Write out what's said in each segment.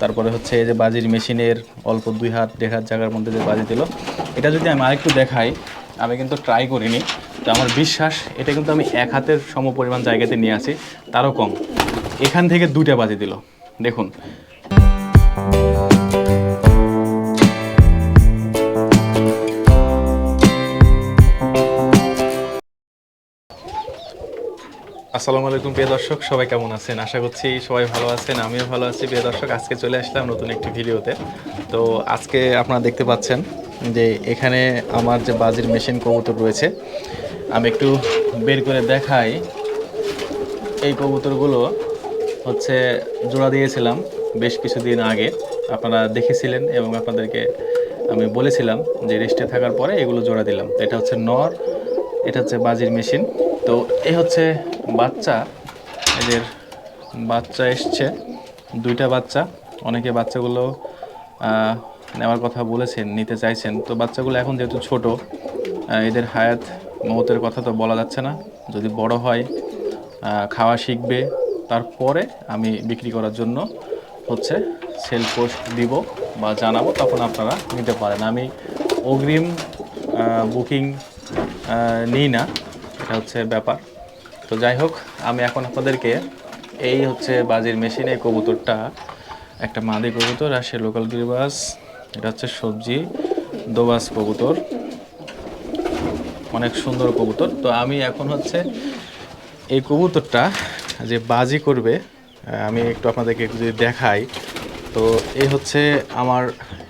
তারপরে হচ্ছে এই যে বাজির মেশিনের অল্প দুই হাত, দেড় হাত জায়গার মধ্যে যে বাজি দিল, এটা যদি আমি আরেকটু দেখাই, আমি কিন্তু ট্রাই করিনি, তো আমার বিশ্বাস এটা কিন্তু আমি এক হাতের সম পরিমাণ জায়গাতে নিয়ে আসি, তারও কম। এখান থেকে দুইটা বাজি দিল। দেখুন আসসালামু আলাইকুম, প্রিয় দর্শক। সবাই কেমন আছেন? আশা করছি সবাই ভালো আছেন, আমিও ভালো আছি। প্রিয় দর্শক, আজকে চলে আসলাম নতুন একটি ভিডিওতে। তো আজকে আপনারা দেখতে পাচ্ছেন যে এখানে আমার যে বাজির মেশিন কবুতর রয়েছে, আমি একটু বের করে দেখাই। এই কবুতরগুলো হচ্ছে জোড়া দিয়েছিলাম বেশ কিছুদিন আগে। আপনারা দেখেছিলেন এবং আপনাদেরকে আমি বলেছিলাম যে রেস্টে থাকার পরে এগুলো জোড়া দিলাম। এটা হচ্ছে নর এটা হচ্ছে বাজির মেশিন। তো এই হচ্ছে বাচ্চা। এদের বাচ্চা এসছে, দুইটা বাচ্চা। অনেকে বাচ্চাগুলো নেওয়ার কথা বলেছেন, নিতে চাইছেন। তো বাচ্চাগুলো এখন যেহেতু ছোট এদের হায়াত মহতের কথা তো বলা যাচ্ছে না। যদি বড় হয় খাওয়া শিখবে। তারপরে আমি বিক্রি করার জন্য হচ্ছে সেল পোস্ট দিব বা জানাব, তখন আপনারা নিতে পারেন। আমি অগ্রিম বুকিং নিই না, এটা হচ্ছে ব্যাপার। তো যাই হোক, আমি এখন আপনাদেরকে এই হচ্ছে বাজির মেশিনে কবুতরটা, একটা মাদি কবুতর আর সে লোকাল গিরিবাস, এটা হচ্ছে সবজি দোবাস কবুতর। অনেক সুন্দর কবুতর। তো আমি এখন হচ্ছে এই কবুতরটা যে বাজি করবে আমি একটু আপনাদেরকে যদি দেখাই, তো এই হচ্ছে আমার,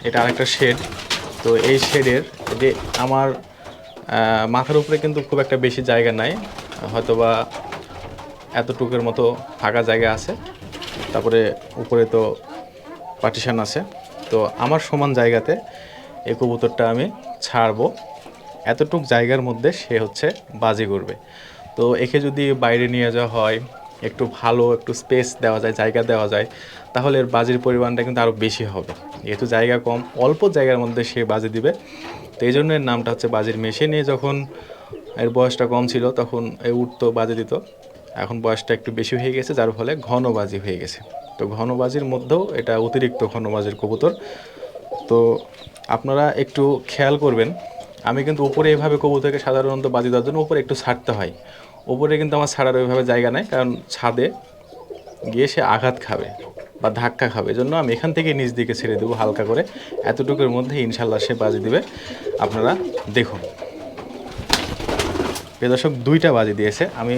এটা আরেকটা শেড। তো এই শেডের যে আমার মাথার উপরে কিন্তু খুব একটা বেশি জায়গা নাই। হয়তোবা এতটুকের মতো ফাঁকা জায়গা আছে। তারপরে উপরে তো পার্টিশন আছে। তো আমার সমান জায়গাতে এই কবুতরটা আমি ছাড়বো। এতটুক জায়গার মধ্যে সে হচ্ছে বাজি করবে। তো একে যদি বাইরে নিয়ে যাওয়া হয়, একটু ভালো, একটু স্পেস দেওয়া যায়, জায়গা দেওয়া যায়, তাহলে এর বাজির পরিমাণটা কিন্তু আরও বেশি হবে। যেহেতু জায়গা কম, অল্প জায়গার মধ্যে সে বাজি দিবে। তো এই জন্য এর নামটা হচ্ছে বাজির মেশিন। মেশিনে যখন এর বয়সটা কম ছিল, তখন এ উঠতো, বাজে দিত। এখন বয়সটা একটু বেশি হয়ে গেছে, যার ফলে ঘন বাজি হয়ে গেছে। তো ঘন বাজির মধ্যেও এটা অতিরিক্ত ঘন বাজির কবুতর। তো আপনারা একটু খেয়াল করবেন, আমি কিন্তু উপরে এভাবে কবুতরকে সাধারণত বাজি দেওয়ার জন্য উপরে একটু ছাড়তে হয়। উপরে কিন্তু আমার ছাড়ার ওইভাবে জায়গা নাই, কারণ ছাদে গিয়ে সে আঘাত খাবে বা ধাক্কা খাবে। এজন্য আমি এখান থেকে নিজ দিকে ছেড়ে দেবো হালকা করে। এতটুকুর মধ্যে ইনশাল্লাহ সে বাজি দিবে। আপনারা দেখুন। প্রিয় দর্শক, দুইটা বাজি দিয়েছে। আমি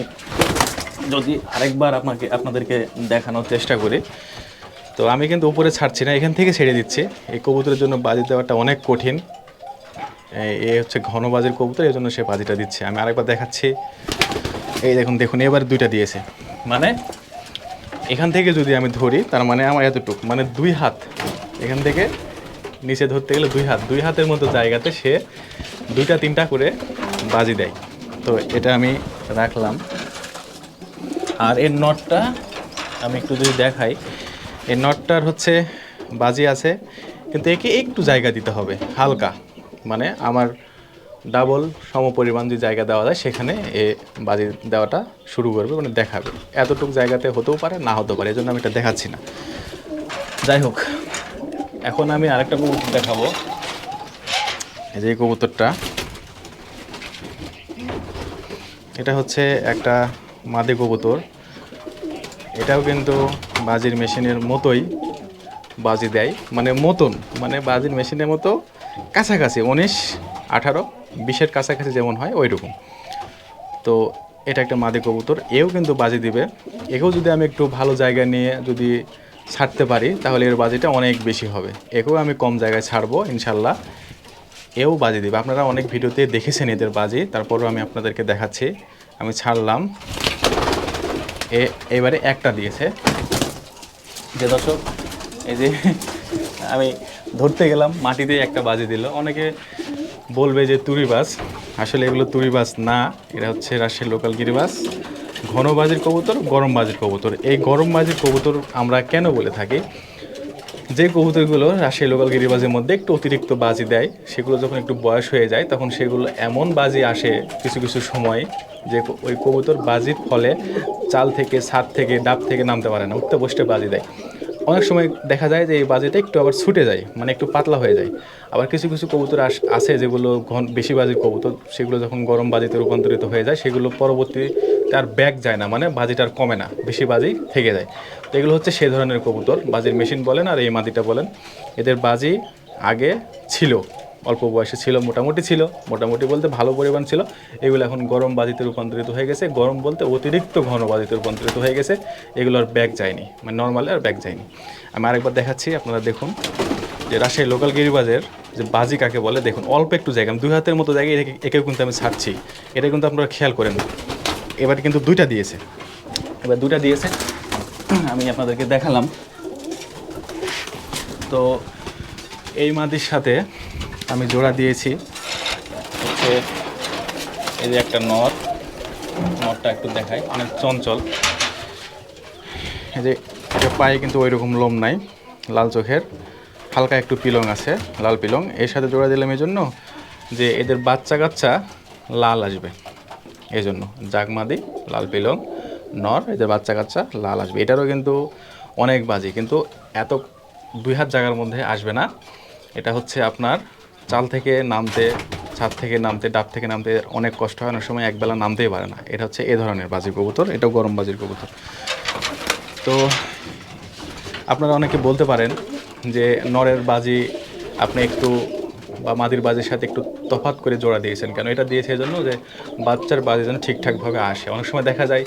যদি আরেকবার আপনাকে, আপনাদেরকে দেখানোর চেষ্টা করি, তো আমি কিন্তু উপরে ছাড়ছি না, এখান থেকে ছেড়ে দিচ্ছি। এই কবুতরের জন্য বাজি দেওয়াটা অনেক কঠিন। এ হচ্ছে ঘন বাজির কবুতর এই জন্য সে বাজিটা দিচ্ছে। আমি আরেকবার দেখাচ্ছি। এই দেখুন দেখুন, এবার দুইটা দিয়েছে। মানে এখান থেকে যদি আমি ধরি, তার মানে আমার এতটুক মানে দুই হাত। এখান থেকে নিচে ধরতে গেলে দুই হাত। দুই হাতের মতো জায়গাতে সে দুইটা, তিনটা করে বাজি দেয়। তো এটা আমি রাখলাম। আর এর নটটা আমি একটু যদি দেখাই এই নটটার হচ্ছে বাজি আছে, কিন্তু একে একটু জায়গা দিতে হবে, হালকা। মানে আমার ডাবল সমপরিমাণ যে জায়গা দেওয়া যায়, সেখানে এ বাজি দেওয়াটা শুরু করবে মানে দেখাবে। এতটুকু জায়গাতে হতেও পারে, না হতেও পারে এই জন্য আমি এটা দেখাচ্ছি না। যাই হোক এখন আমি আরেকটা কবুতর দেখাবো। এই যে কবুতরটা। এটা হচ্ছে একটা মাদি কবুতর। এটাও কিন্তু বাজির মেশিনের মতোই বাজি দেয়। মানে মতন মানে বাজির মেশিনের মতো কাছাকাছি, উনিশ, আঠারো, বিশের কাছাকাছি যেমন হয় ওই রকম তো এটা একটা মাদি কবুতর, এও কিন্তু বাজি দিবে। একেও যদি আমি একটু ভালো জায়গা নিয়ে যদি ছাড়তে পারি, তাহলে এর বাজিটা অনেক বেশি হবে। একেও আমি কম জায়গায় ছাড়বো ইনশাল্লাহ এও বাজি দিবে। আপনারা অনেক ভিডিওতে দেখেছেন এদের বাজি, তারপরও আমি আপনাদেরকে দেখাচ্ছি। আমি ছাড়লাম। এ, এবারে একটা দিয়েছে। যে দর্শক, এই যে, আমি ধরতে গেলাম মাটিতে একটা বাজি দিল। অনেকে বলবে যে তুরিবাস আসলে এগুলো তুরিবাস না এটা হচ্ছে রাজশাহীর লোকাল গিরিবাস ঘন বাজির কবুতর, গরম বাজির কবুতর। এই গরম বাজির কবুতর আমরা কেন বলে থাকি? যে কবুতরগুলো রাজশাহী লোকাল গিরিবাজের মধ্যে একটু অতিরিক্ত বাজি দেয়, সেগুলো যখন একটু বয়স হয়ে যায়, তখন সেগুলো এমন বাজি আসে কিছু কিছু সময় যে ওই কবুতর বাজির ফলে চাল থেকে, ছাদ থেকে, ডাব থেকে নামতে পারে না, উঠতে বসতে বাজি দেয়। অনেক সময় দেখা যায় যে এই বাজিটা একটু আবার ছুটে যায় মানে একটু পাতলা হয়ে যায়। আবার কিছু কিছু কবুতর আছে যেগুলো ঘন বেশি বাজির কবুতর, সেগুলো যখন গরম বাজিতে রূপান্তরিত হয়ে যায়, সেগুলো পরবর্তীতে আর ব্যাগ যায় না মানে বাজিটা আর কমে না, বেশি বাজি থেকে যায়। তো এগুলো হচ্ছে সেই ধরনের কবুতর, বাজির মেশিন বলেন আর এই মাদিটা বলেন। এদের বাজি আগে ছিল, অল্প বয়সে ছিল, মোটামুটি ছিল, মোটামুটি বলতে ভালো পরিমাণ ছিল। এগুলো এখন গরম বাজিতে রূপান্তরিত হয়ে গেছে। গরম বলতে অতিরিক্ত ঘন বাজিতে রূপান্তরিত হয়ে গেছে। এগুলো আর ব্যাগ যায়নি মানে নর্মালি আর ব্যাগ যায়নি। আমি আরেকবার দেখাচ্ছি, আপনারা দেখুন যে রাজশাহী লোকাল গিরিবাজের যে বাজি কাকে বলে, দেখুন, অল্প একটু জায়গা, আমি দুই হাতের মতো জায়গায় একে- কিন্তু আমি ছাড়ছি। এটা কিন্তু আপনারা খেয়াল করেন। এবার কিন্তু দুইটা দিয়েছে। এবার দুইটা দিয়েছে। আমি আপনাদেরকে দেখালাম। তো এই মাদির সাথে আমি জোড়া দিয়েছি। হচ্ছে এই যে একটা নর নরটা একটু দেখাই, অনেক চঞ্চল। এই যে এটা পায়ে কিন্তু ওই রকম লোম নাই, লাল চোখের। হালকা একটু পিলং আছে, লাল পিলং। এর সাথে জোড়া দিলাম এই জন্য যে এদের বাচ্চা কাচ্চা লাল আসবে। এই জন্য জাগমাদি লাল পিলং, নর এদের বাচ্চা কাচ্চা, লাল আসবে। এটারও কিন্তু অনেক বাজি, কিন্তু এত দুই হাত জায়গার মধ্যে আসবে না। এটা হচ্ছে আপনার চাল থেকে নামতে, ছাদ থেকে নামতে, ডাব থেকে নামতে অনেক কষ্ট হয়, অনেক সময় একবেলা নামতেই পারে না। এটা হচ্ছে এ ধরনের বাজির কবুতর, এটাও গরম বাজির কবুতর। তো আপনারা অনেকে বলতে পারেন যে নরের বাজি আপনি একটু বা মাদির বাজির সাথে একটু তফাৎ করে জোড়া দিয়েছেন কেন? এটা দিয়েছে এজন্য যে বাচ্চার বাজে যেন ঠিকঠাকভাবে আসে। অনেক সময় দেখা যায়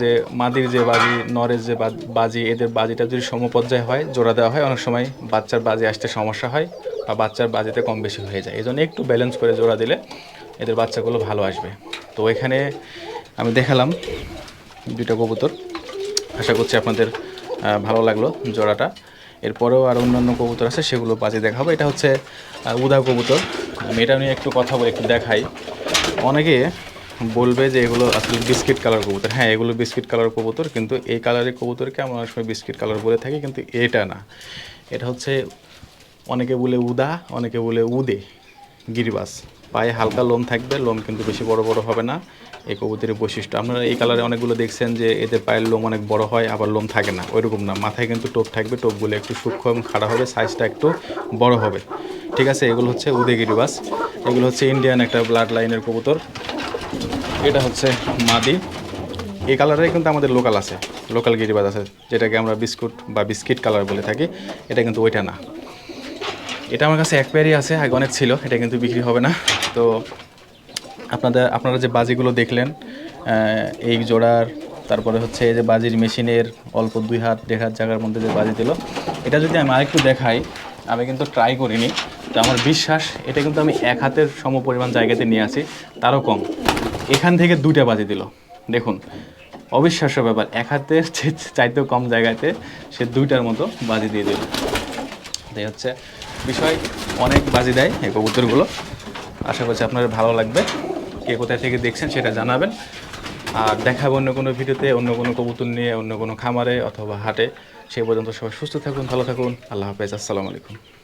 যে মাদির যে বাজি, নরের যে বাজি, এদের বাজিটা যদি সমপর্যায়ে হয়, জোড়া দেওয়া হয়, অনেক সময় বাচ্চার বাজি আসতে সমস্যা হয় বা বাচ্চার বাজিতে কম বেশি হয়ে যায়। এই জন্য একটু ব্যালেন্স করে জোড়া দিলে এদের বাচ্চাগুলো ভালো আসবে। তো এখানে আমি দেখালাম দুইটা কবুতর। আশা করছি আপনাদের ভালো লাগল জোড়াটা। এরপরেও আর অন্যান্য কবুতর আছে, সেগুলো বাজে দেখাবো। এটা হচ্ছে উদা কবুতর। আমি এটা নিয়ে একটু কথা বলে, একটু দেখাই। অনেকে বলবে যে এগুলো আসলে বিস্কিট কালার কবুতর। হ্যাঁ এগুলো বিস্কিট কালার কবুতর, কিন্তু এই কালারের কবুতরকে আমরা অনেক সময় বিস্কিট কালার বলে থাকি, কিন্তু এটা না। এটা হচ্ছে, অনেকে বলে উদা, অনেকে বলে উদে। গিরিবাস। পায়ে হালকা লোম থাকবে, লোম কিন্তু বেশি বড় বড় হবে না। এই কবুতরের বৈশিষ্ট্য। আপনারা এই কালারে অনেকগুলো দেখছেন যে এদের পায়ের লোম অনেক বড় হয়, আবার লোম থাকে না। ওইরকম না। মাথায় কিন্তু টোপ থাকবে, টোপগুলো একটু সূক্ষ্ম এবং খাড়া হবে, সাইজটা একটু বড় হবে। ঠিক আছে, এগুলো হচ্ছে উদে গিরিবাস। এগুলো হচ্ছে ইন্ডিয়ান একটা ব্লাড লাইনের কবুতর। এটা হচ্ছে মাদি। এই কালারে কিন্তু আমাদের লোকাল আছে, লোকাল গিরিবাজ আছে, যেটাকে আমরা বিস্কুট বা বিস্কিট কালার বলে থাকি। এটা কিন্তু ওইটা না। এটা আমার কাছে এক পেয়ারই আছে, আগে অনেক ছিল, এটা কিন্তু বিক্রি হবে না। তো আপনাদের, আপনারা যে বাজিগুলো দেখলেন এই জোড়ার, তারপরে হচ্ছে এই যে বাজির মেশিনের অল্প দুই হাত, দেড় হাত জায়গার মধ্যে যে বাজি দিল, এটা যদি আমি আরেকটু দেখাই, আমি কিন্তু ট্রাই করিনি, তো আমার বিশ্বাস, এটা কিন্তু আমি এক হাতের সম পরিমাণ জায়গাতে নিয়ে আসি, তারও কম। এখান থেকে দুইটা বাজি দিল। দেখুন, অবিশ্বাস্য ব্যাপার, এক হাতে চাইতেও কম জায়গাতে সে দুইটার মতো বাজি দিয়ে দিল। এই হচ্ছে বিষয় অনেক বাজি দেয় এই কবুতরগুলো। আশা করছি আপনার ভালো লাগবে। কে কোথায় থেকে দেখছেন সেটা জানাবেন। আর দেখাবো অন্য কোনো ভিডিওতে, অন্য কোনো কবুতর নিয়ে, অন্য কোনো খামারে অথবা হাটে। সেই পর্যন্ত সবাই সুস্থ থাকুন, ভালো থাকুন। আল্লাহ হাফেজ, আসসালামু আলাইকুম।